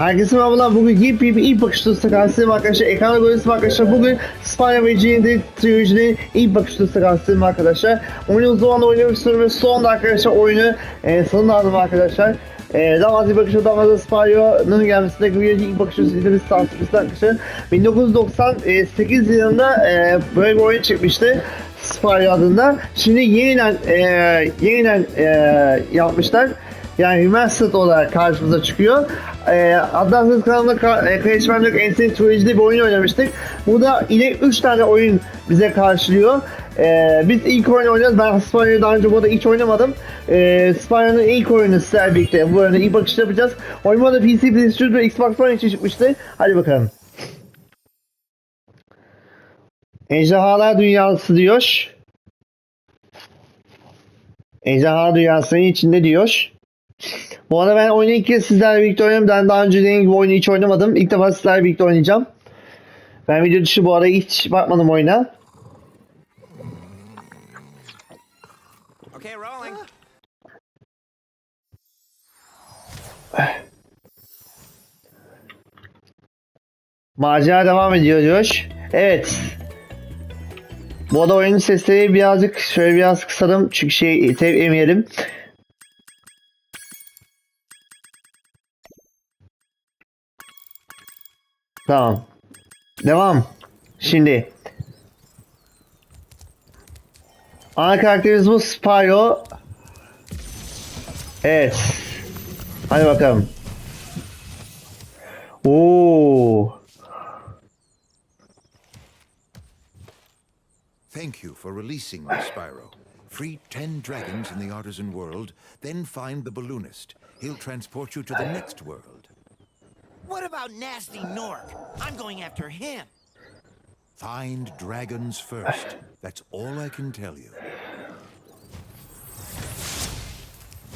Herkese merhabalar. Bugün yepyeni ilk bakış dostu karşısındayım arkadaşlar. Ekranda görüyorsunuz arkadaşlar. Bugün Spyro ve G'nin Trilogy'nin ilk bakış dostu karşısındayım arkadaşlar. Oyunu uzun oynamak istiyorum ve sonunda arkadaşlar oyunu e, sonuna aldım arkadaşlar. E, daha az bir bakış daha fazla Spyro'nun gelmesine güveniyor. ilk bakış dostu izlediğimiz tartışması arkadaşlar. 1998 yılında e, böyle bir oyun çıkmıştı. Spyro adında. Şimdi yeniden e, yeniden e, yapmışlar. Yani remastered olarak karşımıza çıkıyor. Ee, Adlansız kanalında ka e, Kreşmenlik Ensin Trilogy'de bir oyun oynamıştık. Burada yine 3 tane oyun bize karşılıyor. Ee, biz ilk oyunu oynuyoruz. Ben Spyro'yu daha önce burada hiç oynamadım. Ee, Spyro'nun ilk oyunu sizlerle birlikte bu oyunu ilk bakış yapacağız. Oyun da PC, PlayStation ve Xbox One için çıkmıştı. Hadi bakalım. Ejderhalar Dünyası diyor. Ejderha Dünyası'nın içinde diyor. Bu arada ben oyunu ilk kez sizlerle birlikte oynuyorum. Ben daha önce dediğim gibi oyunu hiç oynamadım. İlk defa sizlerle birlikte oynayacağım. Ben video dışı bu arada hiç bakmadım oyuna. Okay, rolling. Macera devam ediyor diyor. Evet. Bu arada oyunun sesleri birazcık şöyle biraz kısalım çünkü şey tev yemeyelim. Tamam. Devam. Şimdi. Ana karakterimiz bu Spyro. Evet. Hadi bakalım. Oo. Thank you for releasing me, Spyro. Free ten dragons in the artisan world, then find the balloonist. He'll transport you to the next world. What about Nasty Nork? I'm going after him. Find dragons first. That's all I can tell you.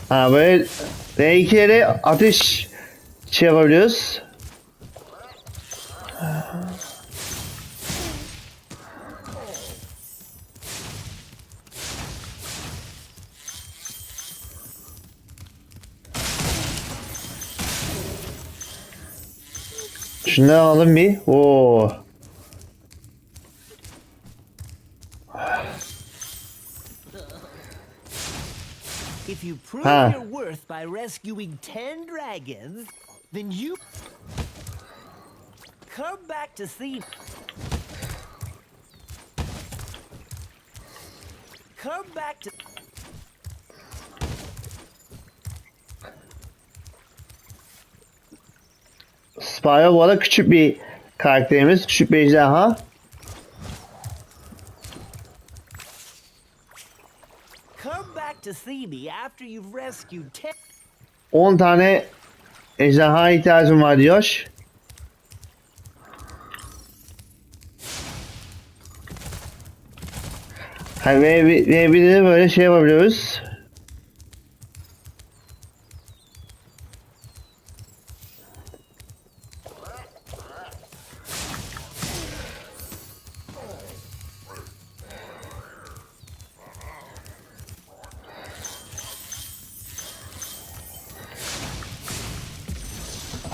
Ha böyle R2'lere ateş şey yapabiliyoruz. Şunları alalım bir. Oo. If you prove your worth by rescuing ten dragons, then you come back to see. Come back to. Spyro bu arada küçük bir karakterimiz. Küçük bir ejderha. Come back to see me after you've rescued ten. 10 tane ejderha ihtiyacım var diyor. Ha, ve, ve, ve böyle şey yapabiliyoruz.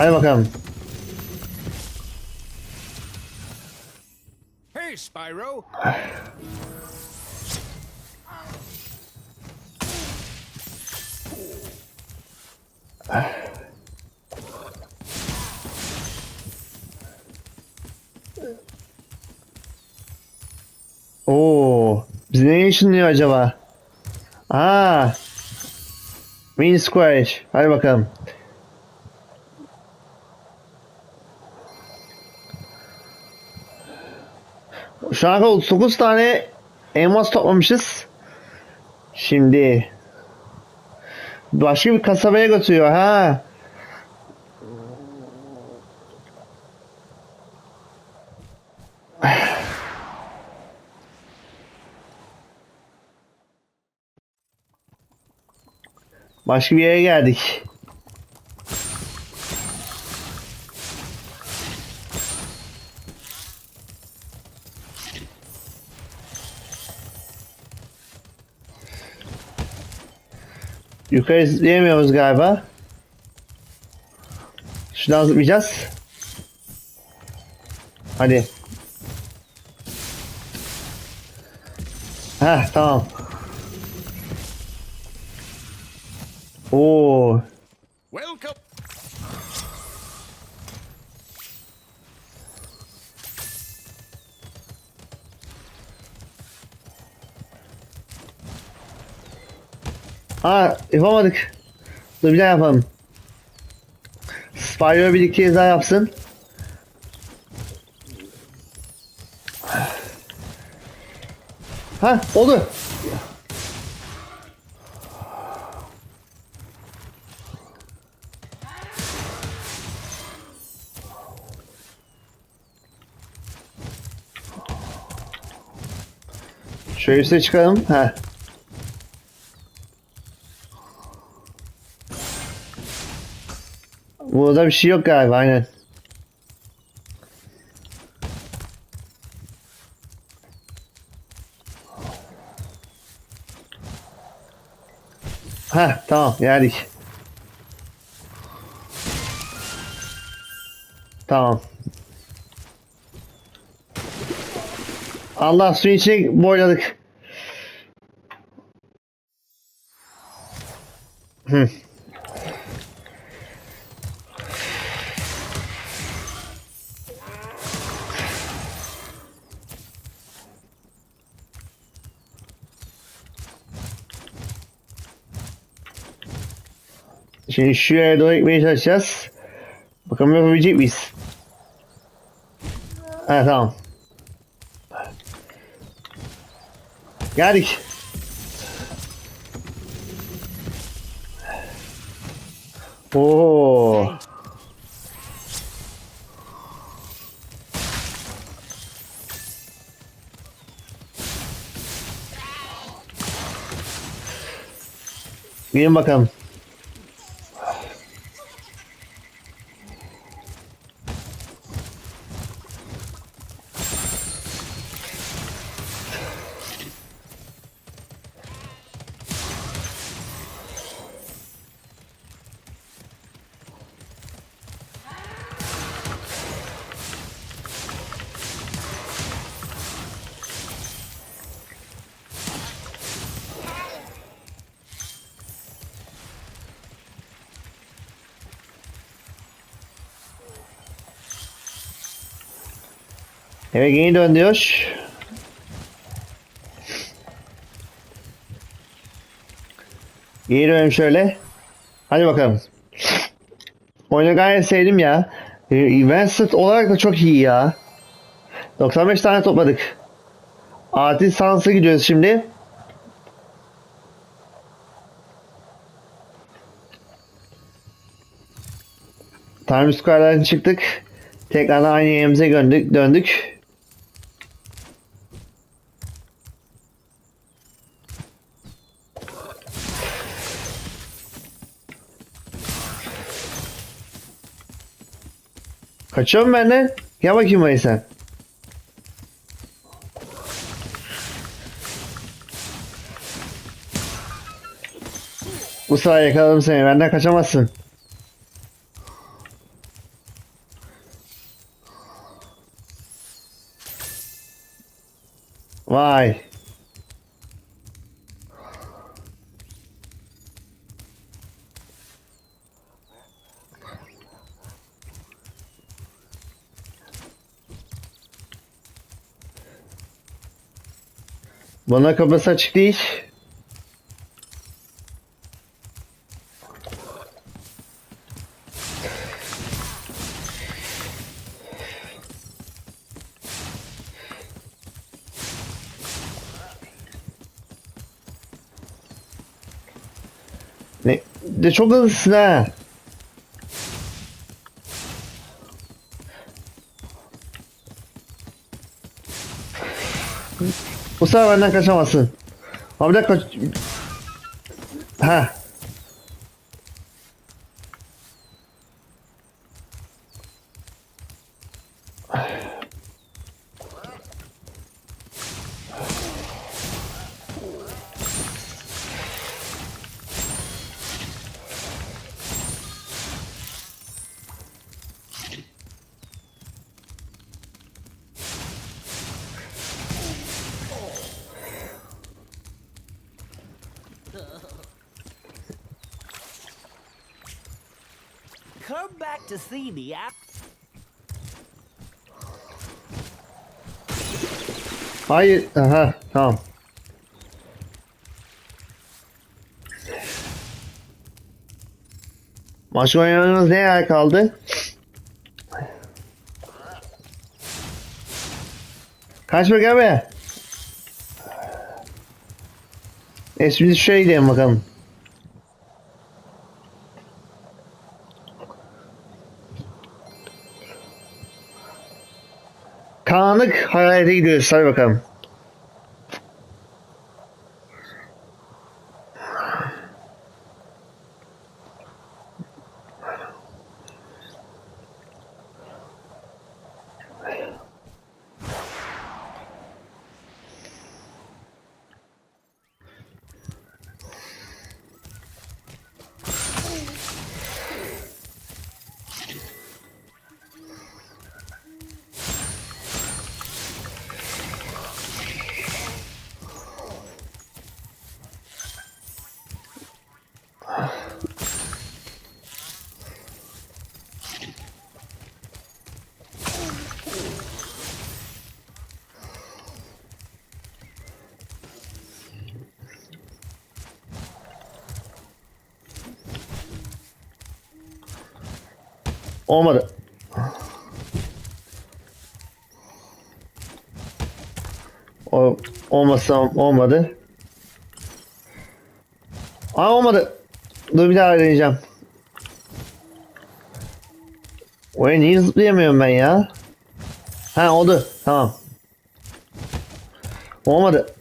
Hadi bakalım. Hey, Spyro. Oo, bize ne ışınlıyor acaba? Aa. Win Square. Hadi bakalım. Şu an 39 tane elmas toplamışız. Şimdi başka bir kasabaya götürüyor ha. Başka bir yere geldik. Yukarı izleyemiyoruz galiba. Şuradan zıplayacağız. Hadi. Heh tamam. Oo. Ha yapamadık. Dur bir daha yapalım. Spyro bir iki kez daha yapsın. Ha oldu. Şöyle üste çıkalım. Ha. Burada bir şey yok galiba aynen. Ha tamam geldik. Tamam. Allah suyun içine boyladık. Hı. Şimdi şuraya doğru gitmeye çalışacağız. Bakalım yapabilecek miyiz? Ha tamam. Geldik. Oo. Gelin bakalım. Evet yeni dön diyor. Geri dönelim şöyle. Hadi bakalım. Oyunu gayet sevdim ya. Vincent olarak da çok iyi ya. 95 tane topladık. Atil Sans'a gidiyoruz şimdi. Time Square'dan çıktık. Tekrardan aynı yerimize döndük. döndük. Kaçıyor mu benden? Gel bakayım buraya sen. Bu sefer yakaladım seni. Benden kaçamazsın. Vay. Bana kapısı açık değil. Ne? De çok hızlısın ha. Sefer benden kaçamazsın. Abi bir dakika. Ha. Come back to see me after. Hayır. Aha tamam. Maç oynamamız ne yer kaldı? Kaç bak abi. Neyse biz şuraya gidelim bakalım. Karanlık hayalete gidiyoruz. Hadi bakalım. Olmadı. O olmasa olmadı. Aa olmadı. Dur bir daha deneyeceğim. Oraya niye zıplayamıyorum ben ya? Ha oldu. Tamam. Olmadı.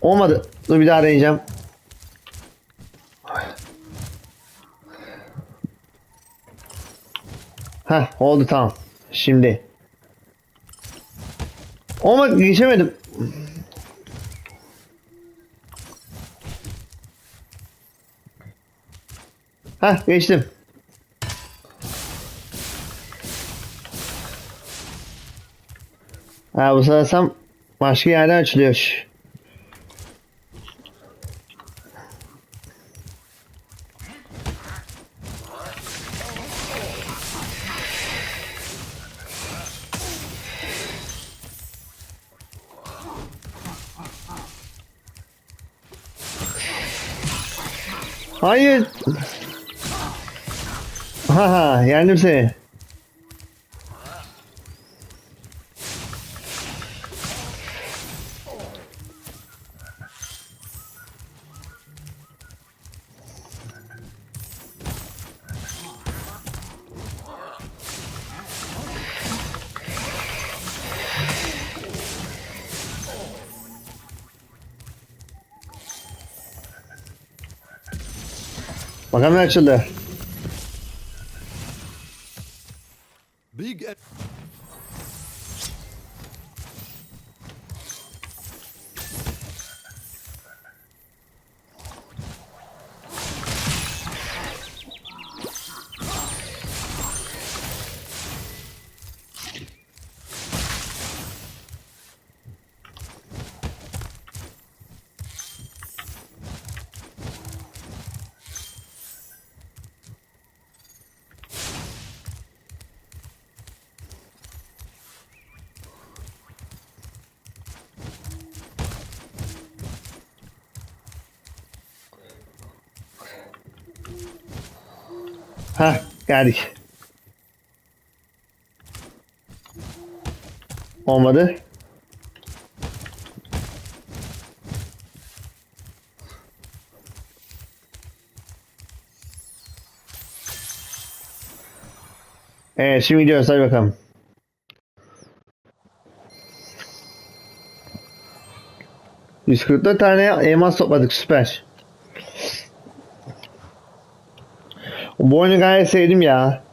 Olmadı. Dur bir daha deneyeceğim. Heh oldu tamam. Şimdi. Olmadı geçemedim. Heh geçtim. Ha bu sanırsam başka yerden açılıyor. Hayır. Haha yendim seni. Ne açıldı. Big Ha geldik. Olmadı. Evet şimdi gidiyoruz hadi bakalım. ...144 tane elmas topladık süper. Bu oyunu gayet sevdim ya.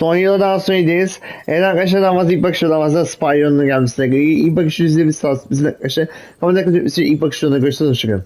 Son yıldan sonra gideriz. Evet arkadaşlar damaz ilk bakışta damazda Spyro'nun gelmesine göre ilk bakış yüzde bir sağ bizim arkadaşlar. Ne kadar ilk bakışta görüşürüz. Hoşçakalın.